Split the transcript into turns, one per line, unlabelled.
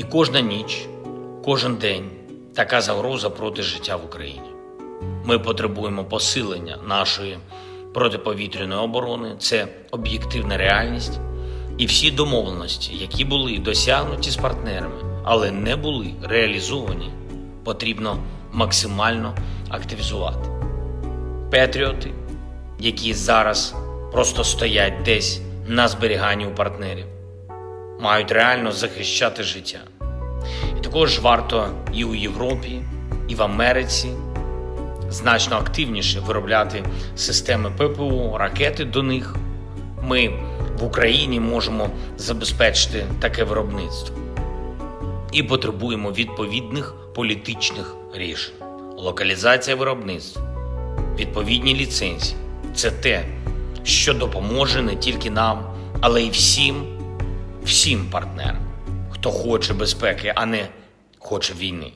І кожна ніч, кожен день така загроза проти життя в Україні. Ми потребуємо посилення нашої протиповітряної оборони. Це об'єктивна реальність і всі домовленості, які були досягнуті з партнерами, але не були реалізовані, потрібно максимально активізувати. Петріоти, які зараз просто стоять десь на зберіганні у партнерів, мають реально захищати життя. І також варто і у Європі, і в Америці значно активніше виробляти системи ППО, ракети до них. Ми в Україні можемо забезпечити таке виробництво і потребуємо відповідних політичних рішень. Локалізація виробництва, відповідні ліцензії це те, що допоможе не тільки нам, але й всім, всім партнерам, хто хоче безпеки, а не хоче війни.